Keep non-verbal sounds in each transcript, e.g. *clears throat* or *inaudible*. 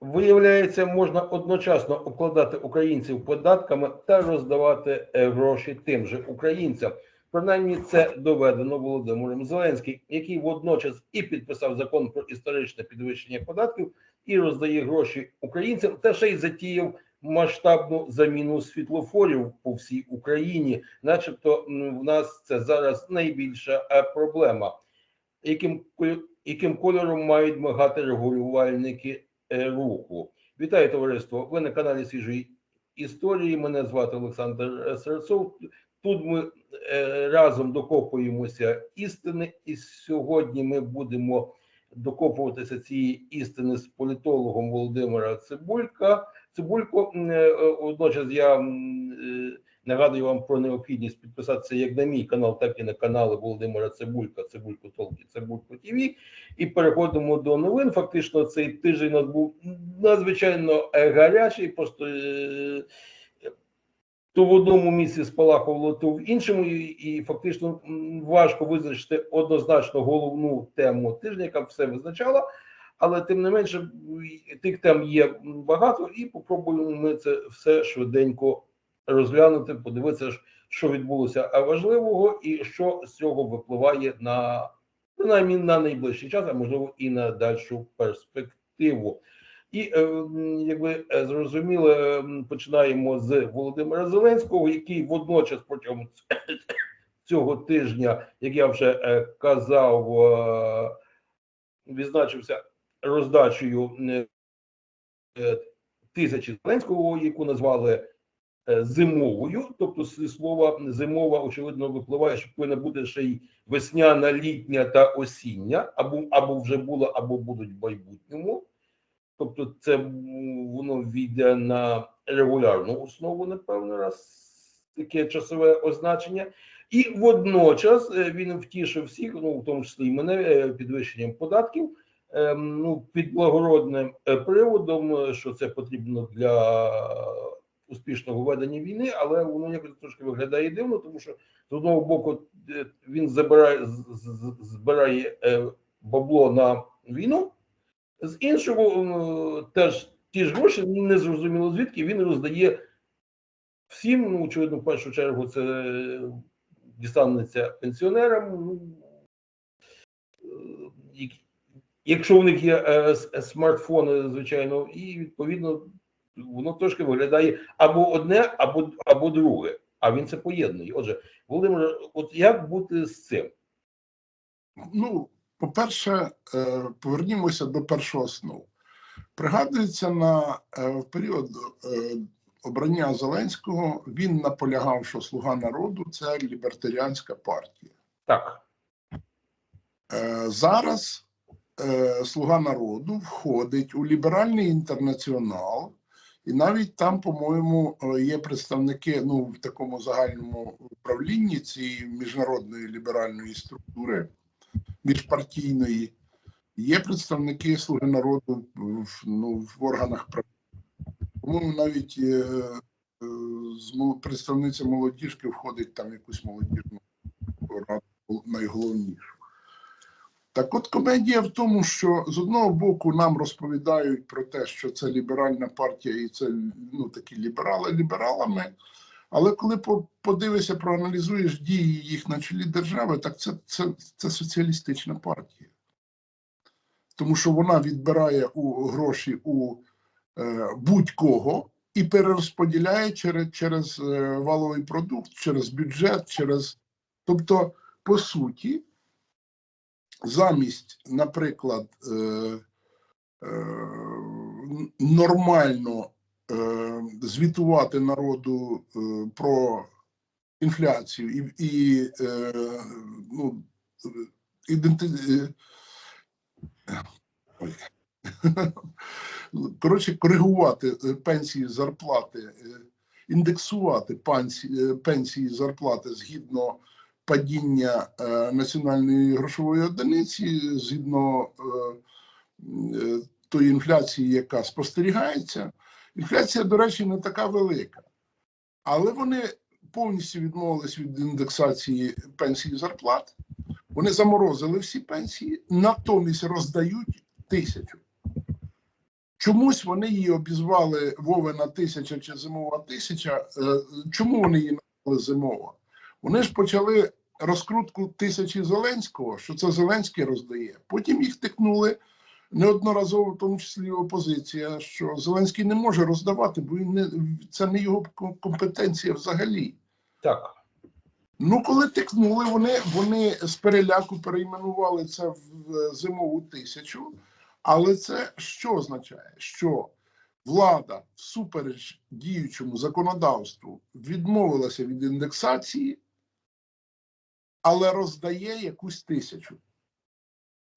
Виявляється, можна одночасно обкладати українців податками та роздавати е, гроші тим же українцям. Принаймні, це доведено Володимиром Зеленським, який водночас і підписав закон про історичне підвищення податків, і роздає гроші українцям, та ще й затіяв масштабну заміну світлофорів по всій Україні, начебто в нас це зараз найбільша е, проблема. Яким яким кольором мають мигати регулювальники е, руху? Вітаю товариство! Ви на каналі свіжої історії. Мене звати Олександр е, Серцов. Тут ми е, разом докопуємося істини, і сьогодні ми будемо докопуватися цієї істини з політологом Володимира Цибулька. Цибулько, е, водночас я е, нагадую вам про необхідність підписатися як на мій канал, так і на канали Володимира Цибулька, Цибулько Толк і Цибулько ТВ. І переходимо до новин. Фактично, цей тиждень у нас був надзвичайно гарячий, просто е, то в одному місці спалахувало, то в іншому, і фактично важко визначити однозначно головну тему тижня, яка все визначала. Але тим не менше, тих тем є багато, і попробуємо ми це все швиденько розглянути, подивитися, що відбулося важливого, і що з цього випливає на принаймні на найближчий час, а можливо і на дальшу перспективу. І е, м, як ви е, зрозуміли, починаємо з Володимира Зеленського, який водночас протягом *coughs* цього тижня, як я вже е, казав, відзначився роздачею тисячі Зеленського, яку назвали зимовою. Тобто слова зимова, очевидно, випливає, що повинна бути ще й весняна, літня та осіння, або, або вже було, або будуть в майбутньому. Тобто, це воно війде на регулярну основу, напевно, раз таке часове означення. І водночас е, він втішив всіх, ну в тому числі і мене е, підвищенням податків. ем, Ну, під благородним е, приводом, е, що це потрібно для успішного ведення війни, але воно якось трошки виглядає дивно, тому що з одного боку е, він забирає збирає е, бабло на війну, з іншого теж ті ж гроші не зрозуміло звідки він роздає всім. Ну, очевидно, в першу чергу це е, дістанеться пенсіонерам. Ну, якщо в них є смартфони, звичайно, і відповідно воно трошки виглядає або одне, або, або друге. А він це поєднує. Отже, Володимир, от як бути з цим? Ну, по-перше, е, повернімося до першого основ. Пригадується, на е, в період е, обрання Зеленського він наполягав, що Слуга народу це лібертаріанська партія. Так, Зараз Слуга народу входить у ліберальний інтернаціонал, і навіть там, по-моєму, е, є представники ну, в такому загальному управлінні цієї міжнародної ліберальної структури міжпартійної. Є представники Слуги народу в, ну, в органах правління. По-моєму, навіть е, е, з представниця молодіжки входить там якусь молодіжну раду найголовнішу. Так от комедія в тому, що з одного боку нам розповідають про те, що це ліберальна партія і це ну, такі ліберали лібералами. Але коли по- подивишся, проаналізуєш дії їх на чолі держави, так це, це, це соціалістична партія. Тому що вона відбирає у гроші у е, будь-кого і перерозподіляє через, через валовий продукт, через бюджет, через. Тобто, по суті, замість, наприклад, е, е, нормально е, звітувати народу про інфляцію і, і е, ну, іденти... *laughs* Коротше, коригувати пенсії, зарплати, індексувати пенсії, пенсії зарплати згідно падіння е, національної грошової одиниці, згідно е, е, тої інфляції, яка спостерігається. Інфляція, до речі, не така велика, але вони повністю відмовились від індексації пенсій і зарплат. Вони заморозили всі пенсії, натомість роздають тисячу. Чомусь вони її обізвали Вовина тисяча чи зимова тисяча. Чому вони її назвали зимова? Вони ж почали розкрутку тисячі Зеленського, що це Зеленський роздає. Потім їх тикнули неодноразово, в тому числі опозиція, що Зеленський не може роздавати, бо він не це не його компетенція взагалі. Так. Ну, коли тикнули, вони, вони з переляку перейменували це в зимову тисячу. Але це що означає? Що влада всупереч діючому законодавству відмовилася від індексації, але роздає якусь тисячу.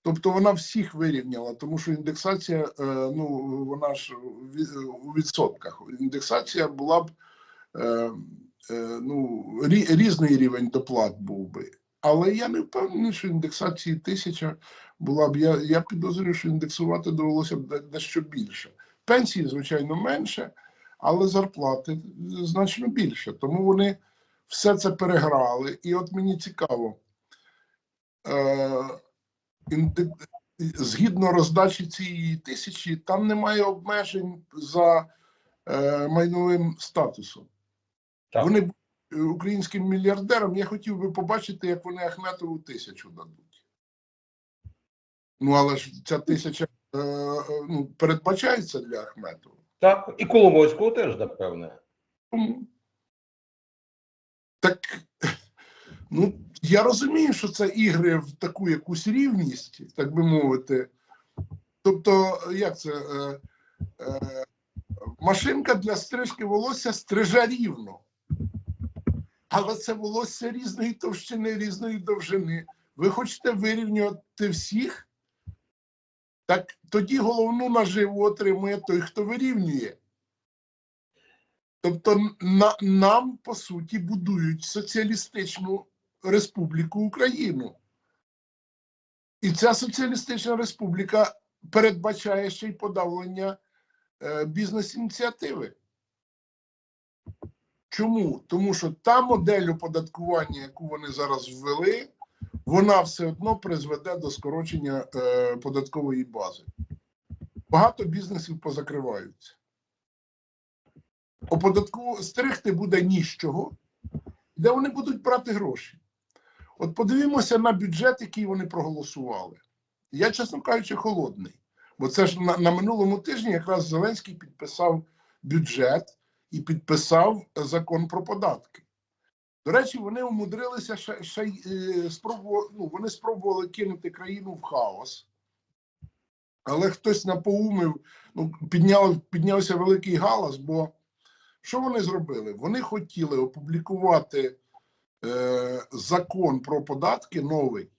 Тобто вона всіх вирівняла, тому що індексація, е, ну вона ж у відсотках. Індексація була б е, е, ну, різний рівень доплат був би. Але я не впевнений, що індексації тисяча була б. Я, я підозрюю, що індексувати довелося б дещо більше. Пенсії, звичайно, менше, але зарплати значно більше. Тому вони все це переграли. І от мені цікаво, е, згідно роздачі цієї тисячі, там немає обмежень за е, майновим статусом. Так. Вони е, українським мільярдерам. Я хотів би побачити, як вони Ахметову тисячу дадуть. Ну, але ж ця тисяча е, ну, передбачається для Ахметова. Так. І Коломойського теж, напевне. Тому. Так, *laughs* ну, я розумію, що це ігри в таку якусь рівність, так би мовити. Тобто, як це? Е, е, машинка для стрижки волосся стриже рівно. Але це волосся різної товщини, різної довжини. Ви хочете вирівнювати всіх? Так тоді головну наживу отримує той, хто вирівнює. Тобто на, нам, по суті, будують соціалістичну республіку Україну. І ця соціалістична республіка передбачає ще й подавлення е, бізнес-ініціативи. Чому? Тому що та модель оподаткування, яку вони зараз ввели, вона все одно призведе до скорочення е, податкової бази. Багато бізнесів позакриваються. Оподатку стригти буде ні з чого, де вони будуть брати гроші. От подивімося на бюджет, який вони проголосували. Я, чесно кажучи, холодний. Бо це ж на, на минулому тижні якраз Зеленський підписав бюджет і підписав закон про податки. До речі, вони умудрилися ще, ще е, спробували, ну, вони спробували кинути країну в хаос. Але хтось напоумив, ну, підняв, піднявся великий галас, бо що вони зробили? Вони хотіли опублікувати е, закон про податки новий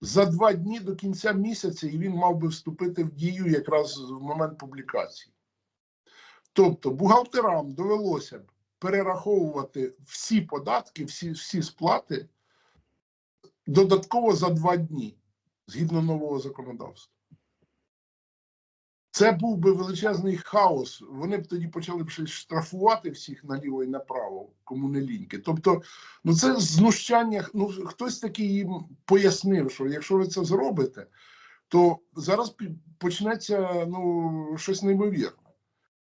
за два дні до кінця місяця, і він мав би вступити в дію якраз в момент публікації. Тобто бухгалтерам довелося б перераховувати всі податки, всі, всі сплати додатково за два дні згідно нового законодавства. Це був би величезний хаос. Вони б тоді почали б й штрафувати всіх наліво і направо, кому не ліньки. Тобто, ну це знущання. Ну хтось такий їм пояснив, що якщо ви це зробите, то зараз почнеться ну щось неймовірне.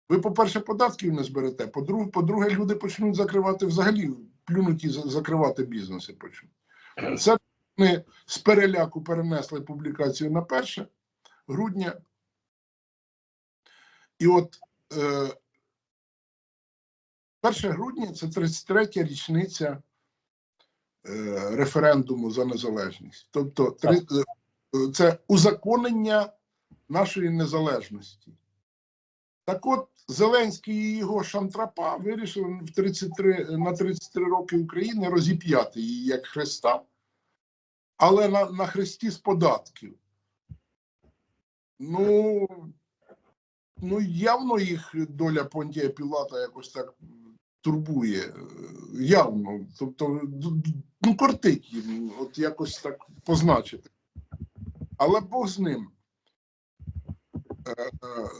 Ви, по-перше, податків не зберете. По-друге, по-друге, люди почнуть закривати взагалі, плюнуть і закривати бізнеси почнуть. *clears throat* Це ми з переляку перенесли публікацію на 1 грудня. І от е, 1 грудня це 33-я річниця е, референдуму за незалежність. Тобто, три, е, це узаконення нашої незалежності. Так от, Зеленський і його шантрапа вирішили в 33, на 33 роки України розіп'яти її як Христа, але на, на хресті з податків. Ну, ну, явно їх доля Понтія Пілата якось так турбує. е, Явно. Тобто, ну, кортить їм, от якось так позначити. Але Бог з ним. Е, е,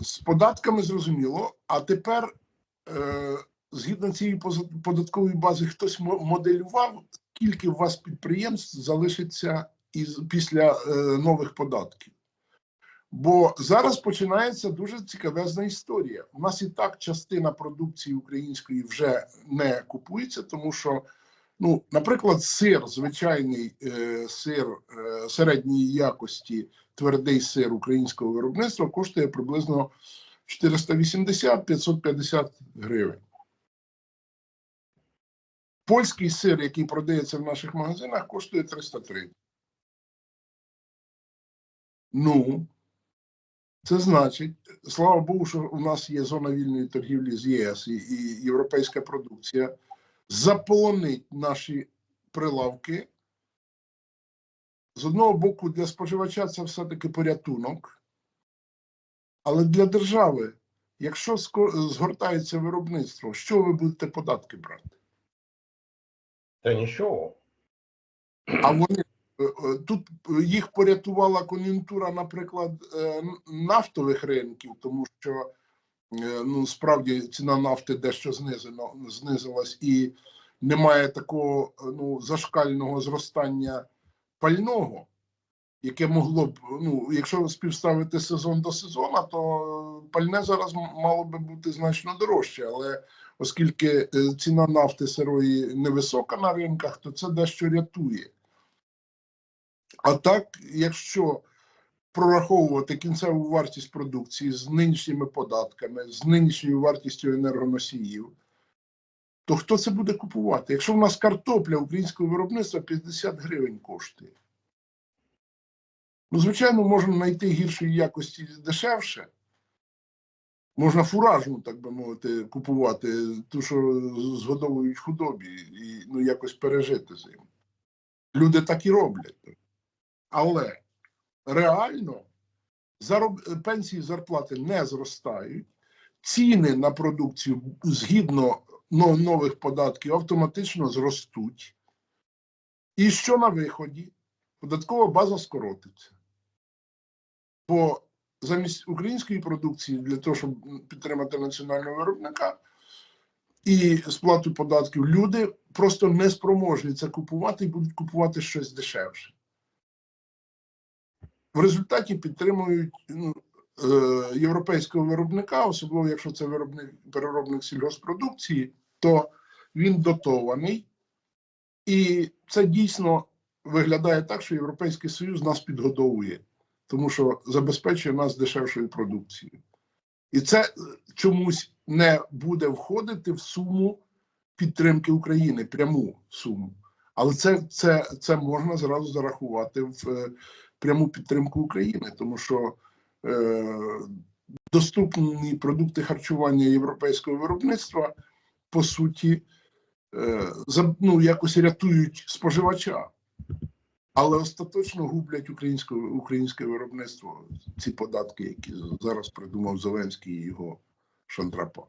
З податками зрозуміло, а тепер, згідно цієї податкової бази, хтось моделював, скільки у вас підприємств залишиться із, після нових податків. Бо зараз починається дуже цікавезна історія. У нас і так частина продукції української вже не купується, тому що, ну, наприклад, сир, звичайний е, сир е, середньої якості, твердий сир українського виробництва коштує приблизно 480-550 гривень. Польський сир, який продається в наших магазинах, коштує 330. Ну, це значить, слава Богу, що у нас є зона вільної торгівлі з ЄС і, і європейська продукція заполонить наші прилавки. З одного боку, для споживача це все-таки порятунок, але для держави, якщо згортається виробництво, що ви будете податки брати? Та нічого. А вони тут їх порятувала кон'юнктура, наприклад, е, нафтових ринків, тому що е, ну справді ціна нафти дещо знизено знизилась, і немає такого е, ну зашкального зростання пального, яке могло б ну, якщо співставити сезон до сезону, то пальне зараз мало би бути значно дорожче, але оскільки е, ціна нафти сирої невисока на ринках, то це дещо рятує. А так, якщо прораховувати кінцеву вартість продукції з нинішніми податками, з нинішньою вартістю енергоносіїв, то хто це буде купувати? Якщо в нас картопля українського виробництва 50 гривень коштує. Ну, звичайно, можна знайти гіршої якості дешевше. Можна фуражну, так би мовити, купувати, ту, що згодовують худобі, і ну, якось пережити зиму. Люди так і роблять. Але реально зароб... пенсії зарплати не зростають, ціни на продукцію згідно нових податків автоматично зростуть. І що на виході? Податкова база скоротиться. Бо замість української продукції для того, щоб підтримати національного виробника і сплату податків, люди просто не спроможні це купувати і будуть купувати щось дешевше. В результаті підтримують ну, е, європейського виробника, особливо якщо це виробник переробник сільгоспродукції, то він дотований, і це дійсно виглядає так, що Європейський Союз нас підгодовує, тому що забезпечує нас дешевшою продукцією. І це е, чомусь не буде входити в суму підтримки України, пряму суму. Але це, це, це можна зразу зарахувати в е, пряму підтримку України, тому що е, доступні продукти харчування європейського виробництва по суті е, ну, якось рятують споживача, але остаточно гублять українське, українське виробництво ці податки, які зараз придумав Зеленський і його шантрапа.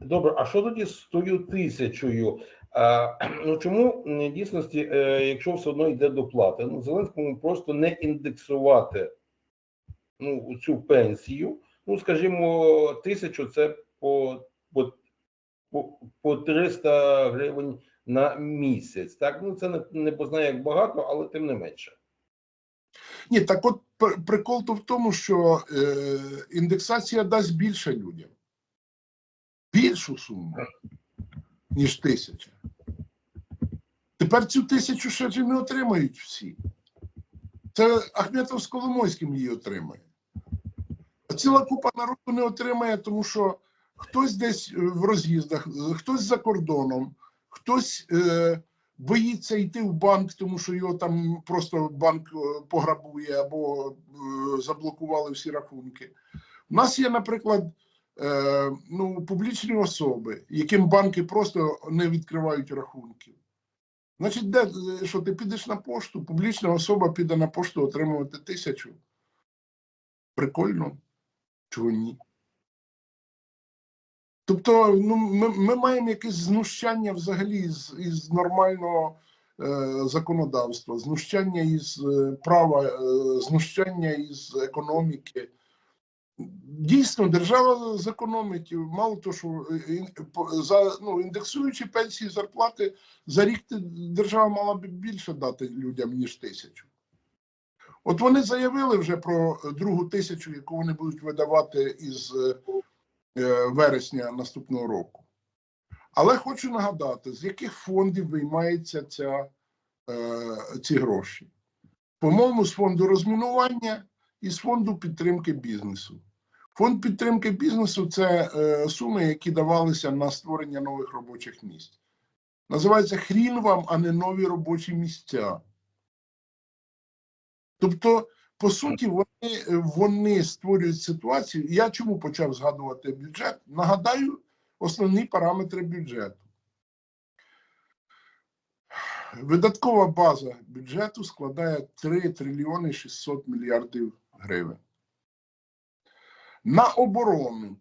Добре, а що тоді з тою тисячою? *clears throat* Ну чому дійсності, е, якщо все одно йде доплата, ну Зеленському просто не індексувати ну, цю пенсію? Ну, скажімо, тисячу це по, по, по 300 гривень на місяць. Так, ну це не, не познає як багато, але тим не менше. Ні, так от прикол то в тому, що е, індексація дасть більше людям. Більшу суму, ніж тисяча. Тепер цю тисячу ще ж не отримають всі. Це Ахметов з Коломойським її отримає. А ціла купа народу не отримає, тому що хтось десь е, в роз'їздах, хтось за кордоном, хтось е, боїться йти в банк, тому що його там просто банк е, пограбує або е, заблокували всі рахунки. У нас є, наприклад, е, ну, публічні особи, яким банки просто не відкривають рахунків. Значить, де, що ти підеш на пошту, публічна особа піде на пошту отримувати тисячу. Прикольно, чого ні. Тобто, ну, ми, ми маємо якесь знущання взагалі з, із нормального е, законодавства, знущання із е, права, е, знущання із економіки. Дійсно, держава зекономить. Мало того, що е, за ну, індексуючи пенсії, зарплати за рік держава мала б більше дати людям, ніж тисячу. От вони заявили вже про другу тисячу, яку вони будуть видавати із е, вересня наступного року. Але хочу нагадати, з яких фондів виймаються ця, е, ці гроші. По-моєму, з фонду розмінування і з фонду підтримки бізнесу. Фонд підтримки бізнесу це е, суми, які давалися на створення нових робочих місць. Називається хрін вам, а не нові робочі місця. Тобто, по суті, вони, вони створюють ситуацію. Я чому почав згадувати бюджет? Нагадаю основні параметри бюджету. Видаткова база бюджету складає 3 трильйони 600 мільярдів гривень. На оборону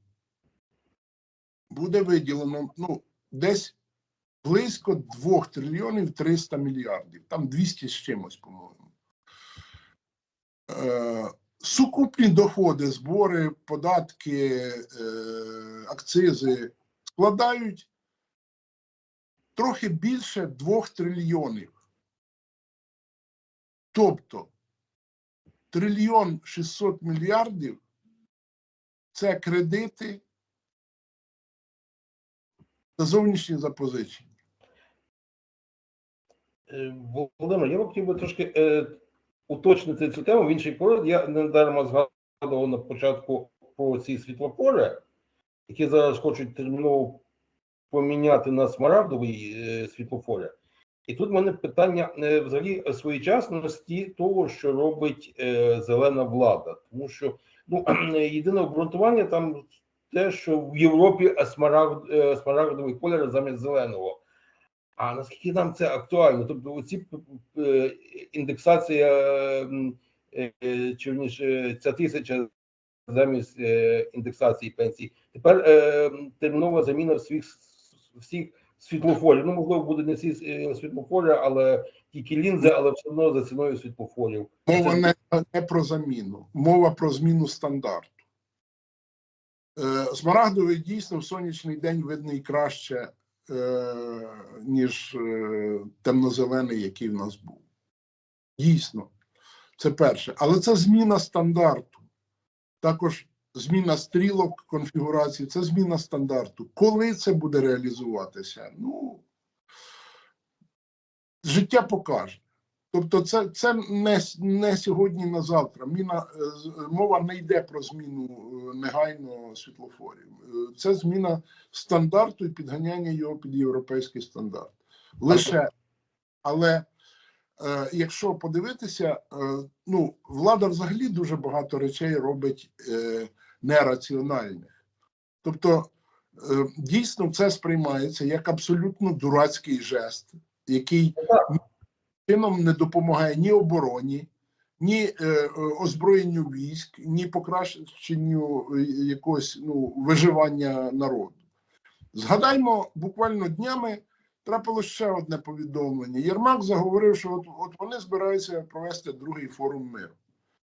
буде виділено ну, десь близько 2 трильйонів 300 мільярдів. Там 200 з чимось, по-моєму. Е, сукупні доходи, збори, податки, е, акцизи складають трохи більше 2 трильйонів. Тобто трильйон 600 мільярдів це кредити та зовнішні запозичення. Е, Володимир, я б хотів би трошки е, уточнити цю тему в інший поряд. Я не дарма згадував на початку про ці світлофори, які зараз хочуть терміново поміняти на смарагдові е, світлофори. І тут в мене питання е, взагалі своєчасності того, що робить е, зелена влада. Тому що ну, *clears throat* єдине обґрунтування там те, що в Європі смарагд, е, смарагдовий колір замість зеленого. А наскільки нам це актуально? Тобто, оці е, індексація е, чи ця тисяча замість індексації пенсій. Тепер термінова заміна всіх всіх світлофорів. Ну, можливо, буде не всі світлофори, але тільки лінзи, але все одно за ціною світлофорів. Мова не, не про заміну, мова про зміну стандарту. Е, Смарагдовий дійсно в сонячний день видний краще, е, ніж е, темнозелений, який в нас був. Дійсно, це перше. Але це зміна стандарту. Також зміна стрілок конфігурації, це зміна стандарту. Коли це буде реалізуватися? Ну, життя покаже. Тобто, це, це не, не сьогодні на завтра. Міна, е, мова не йде про зміну е, негайно світлофорів. Е, Це зміна стандарту і підганяння його під європейський стандарт. Лише, але е, якщо подивитися, е, ну, влада взагалі дуже багато речей робить е, нераціональних. Тобто, е, дійсно, це сприймається як абсолютно дурацький жест, який чином не допомагає ні обороні, ні е, е, озброєнню військ, ні покращенню е, якогось ну, виживання народу. Згадаймо, буквально днями трапилось ще одне повідомлення. Єрмак заговорив, що от, от вони збираються провести другий форум миру.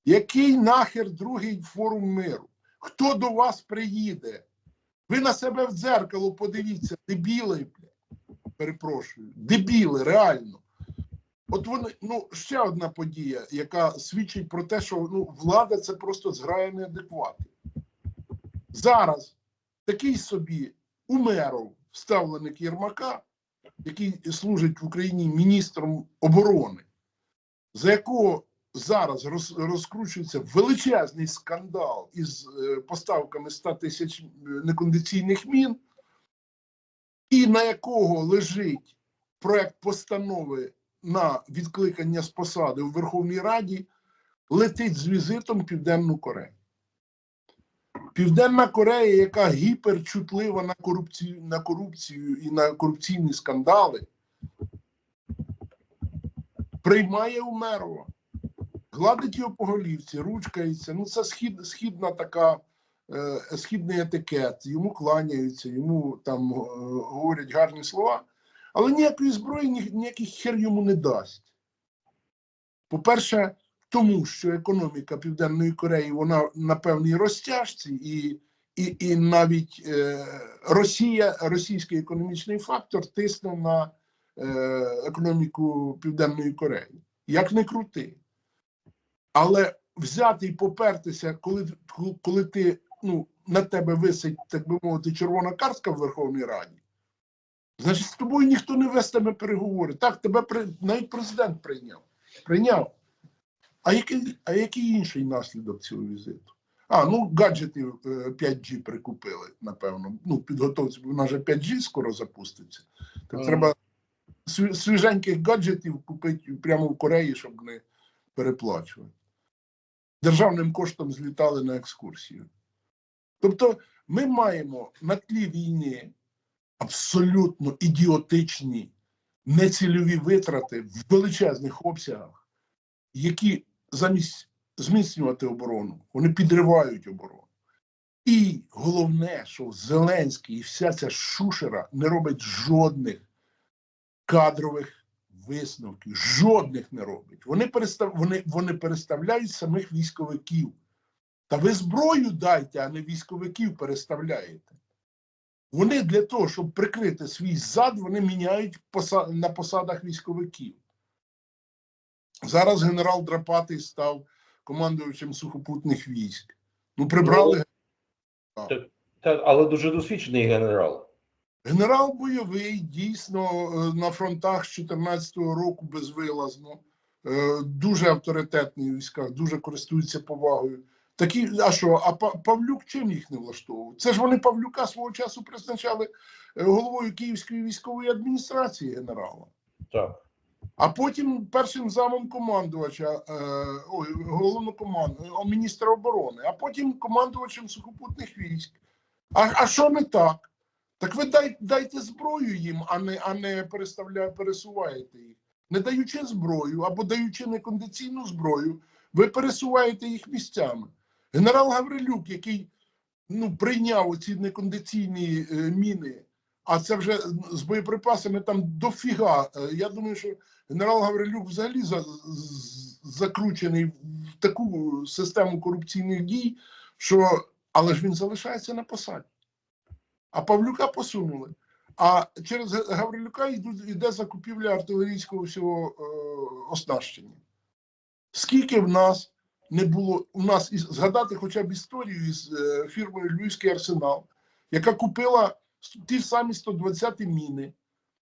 Який нахер другий форум миру? Хто до вас приїде? Ви на себе в дзеркало подивіться, дебіли, бля. Перепрошую, дебіли, реально. От вони, ну, ще одна подія, яка свідчить про те, що ну, влада це просто зграє неадекватів. Зараз такий собі Умеров, ставленик Єрмака, який служить в Україні міністром оборони, за якого зараз роз, розкручується величезний скандал із е, поставками 100 тисяч е, некондиційних мін, і на якого лежить проект постанови на відкликання з посади у Верховній Раді, летить з візитом Південну Корею. Південна Корея, яка гіперчутлива на корупцію, на корупцію і на корупційні скандали, приймає Умерова, гладить його по голівці, ручкається. Ну, це схід, східна така, східний етикет. Йому кланяються, йому там е, говорять гарні слова, але ніякої зброї, ні, ніяких хер йому не дасть. По-перше, тому що економіка Південної Кореї вона на певній розтяжці, і, і, і навіть е, Росія, російський економічний фактор тисне на е, економіку Південної Кореї. Як не крути. Але взяти і попертися, коли, коли ти ну, на тебе висить, так би мовити, червона картка в Верховній Раді, значить, з тобою ніхто не вестиме переговори. Так, тебе при, навіть президент прийняв. Прийняв. А який, а який інший наслідок цього візиту? А, ну гаджетів е, 5G прикупили, напевно. Ну, підготовці, бо вона вже 5G скоро запуститься. Так Мгм. треба свіженьких гаджетів купити прямо в Кореї, щоб не переплачувати. Державним коштом злітали на екскурсію. Тобто, ми маємо на тлі війни абсолютно ідіотичні нецільові витрати в величезних обсягах, які замість зміцнювати оборону, вони підривають оборону. І головне, що Зеленський і вся ця шушера не робить жодних кадрових висновків, жодних не робить. Вони, перестав, вони, вони переставляють самих військовиків. Та ви зброю дайте, а не військовиків переставляєте. Вони для того, щоб прикрити свій зад, вони міняють на посадах військовиків. Зараз генерал Драпатий став командувачем сухопутних військ. Ну, прибрали Та, але дуже досвідчений генерал. Генерал бойовий дійсно е, на фронтах з 14-го року безвилазно, е, дуже авторитетний у військах, дуже користується повагою. Такі, а що, а Па- Павлюк чим їх не влаштовував? Це ж вони Павлюка свого часу призначали е, головою Київської військової адміністрації генерала. Так. А потім першим замом командувача, е, ой, головнокомандувача, міністра оборони, а потім командувачем сухопутних військ. А, а що не так? Так ви дай, дайте зброю їм, а не, а не переставля, пересуваєте їх. Не даючи зброю або даючи некондиційну зброю, ви пересуваєте їх місцями. Генерал Гаврилюк, який ну, прийняв оці некондиційні е, міни, а це вже з боєприпасами там дофіга. Е, Я думаю, що генерал Гаврилюк взагалі за, закручений в таку систему корупційних дій, що але ж він залишається на посаді. А Павлюка посунули. А через Гаврилюка йде закупівля артилерійського всього е, оснащення. Скільки в нас не було, у нас із- згадати хоча б історію із е, фірмою Львівський арсенал, яка купила ті самі 120 міни,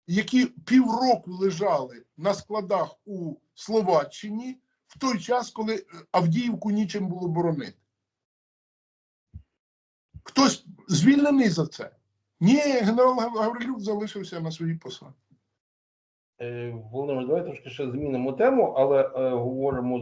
які півроку лежали на складах у Словаччині в той час, коли е, Авдіївку нічим було боронити. Хтось звільнений за це? Ні, генерал Гаврилюк залишився на своїй посаді. Е, Володимир, давай трошки ще змінимо тему, але е, говоримо